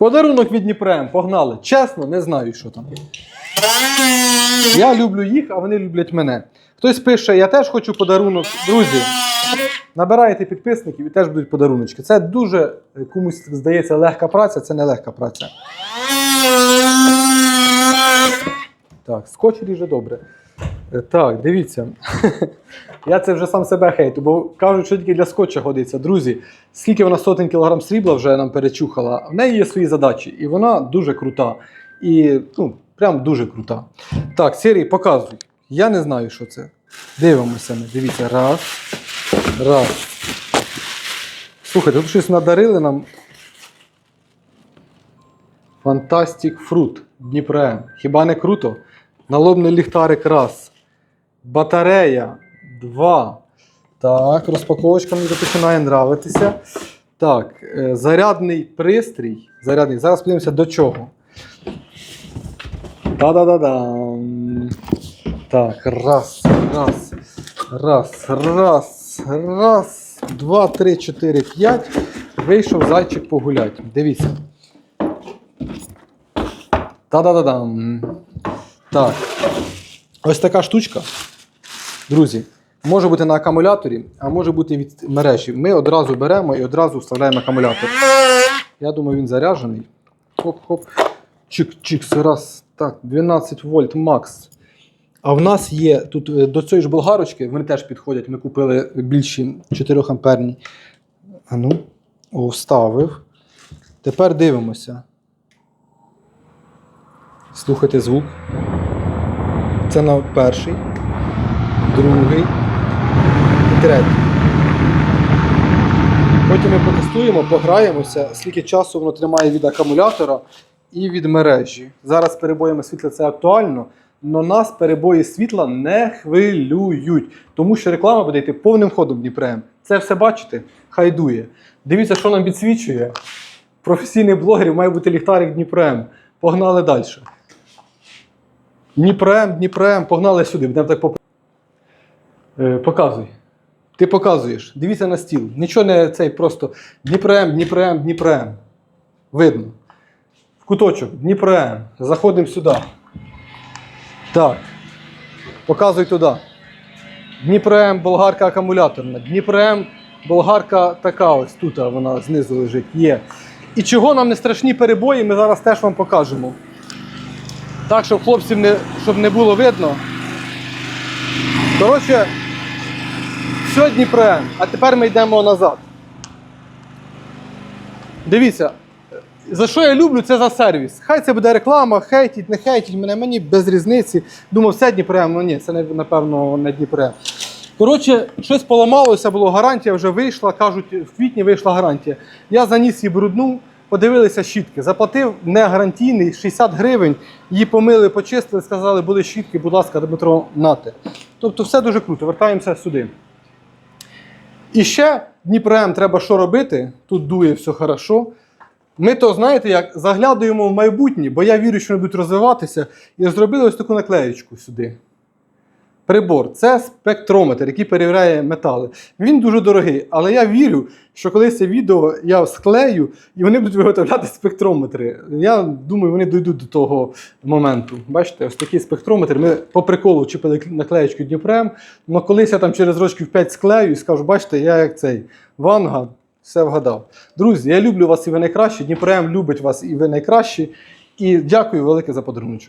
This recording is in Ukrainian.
Подарунок від Дніпрем, погнали. Чесно, не знаю, що там. Я люблю їх, а вони люблять мене. Хтось пише, я теж хочу подарунок. Друзі, набираєте підписників і теж будуть подаруночки. Це дуже е, комусь здається легка праця, це не легка праця. Так, скотч ріже добре. Е, Так, дивіться. Я це вже сам себе хейту, бо кажуть, що тільки для скотча годиться. Друзі, скільки вона сотень кілограм срібла вже нам перечухала, в неї є свої задачі, і вона дуже крута. І ну, прям дуже крута. Так, Сергій, показуй. Я не знаю, що це. Дивимося ми. Дивіться. Раз. Раз. Слухайте, тут щось надарили нам. Фантастик фрут Дніпре. Хіба не круто? Налобний ліхтарик раз. Батарея два. Так, розпаковочка мені починає нравитися. Так, е, зарядний пристрій. Зарядний. Зараз подивимося до чого. Та-да-да-дам. Так, раз, раз, раз, раз, раз, два, три, чотири, п'ять. Вийшов зайчик погулять. Дивіться. Та-да-да-дам. Так. Ось така штучка. Друзі, може бути на акумуляторі, а може бути від мережі. Ми одразу беремо і одразу вставляємо акумулятор. Я думаю, він заряджений. Хоп-хоп. Чик-чикс. Раз. Так, 12 вольт макс. А в нас є тут е, до цієї ж болгарочки, вони теж підходять. Ми купили більші 4 амперні. А ну, вставив. Тепер дивимося. Слухайте звук. Це на перший, другий і третій. Потім ми потестуємо, пограємося, скільки часу воно тримає від акумулятора і від мережі. Зараз перебоями світла це актуально, але нас перебої світла не хвилюють, тому що реклама буде йти повним ходом Дніпрем. Це все бачите? Хайдує. Дивіться, що нам підсвічує. Професійний блогер має бути ліхтарик Дніпрем. Погнали далі. Дніпрем, Дніпрем, погнали сюди. Будемо так поп... е, показуй. Ти показуєш. Дивіться на стіл. Нічого не цей просто Дніпрем, Дніпрем, Дніпрем. Видно. В куточок, Дніпрем. Заходимо сюди. Так. Показуй туди. Дніпрем, болгарка акумуляторна. Дніпрем, болгарка така ось тут вона знизу лежить. Є. І чого нам не страшні перебої, ми зараз теж вам покажемо. Так, щоб хлопців не, щоб не було видно. Коротше, все Дніпрем, а тепер ми йдемо назад. Дивіться, за що я люблю, це за сервіс. Хай це буде реклама, хейтіть, не хейтіть мене, мені без різниці. Думав, все Дніпрем, ну ні, це напевно не Дніпрем. Коротше, щось поламалося, було гарантія вже вийшла. Кажуть, в квітні вийшла гарантія. Я заніс її брудну, подивилися щітки. Заплатив не гарантійний 60 гривень. Її помили, почистили, сказали, були щітки, будь ласка, Дмитро, нате. Тобто все дуже круто. Вертаємося сюди. І ще Дніпрем треба що робити? Тут дує все хорошо. Ми то, знаєте, як заглядуємо в майбутнє, бо я вірю, що вони будуть розвиватися, і зробили ось таку наклеєчку сюди. Прибор це спектрометр, який перевіряє метали. Він дуже дорогий, але я вірю, що колись це відео я склею і вони будуть виготовляти спектрометри. Я думаю, вони дійдуть до того моменту. Бачите, ось такий спектрометр. Ми по приколу чіпили наклеєчку Дніпрем. але колись я там через років 5 склею і скажу, бачите, я як цей Ванга, все вгадав. Друзі, я люблю вас і ви найкращі. Дніпрем любить вас і ви найкращі. І дякую велике за подарунок.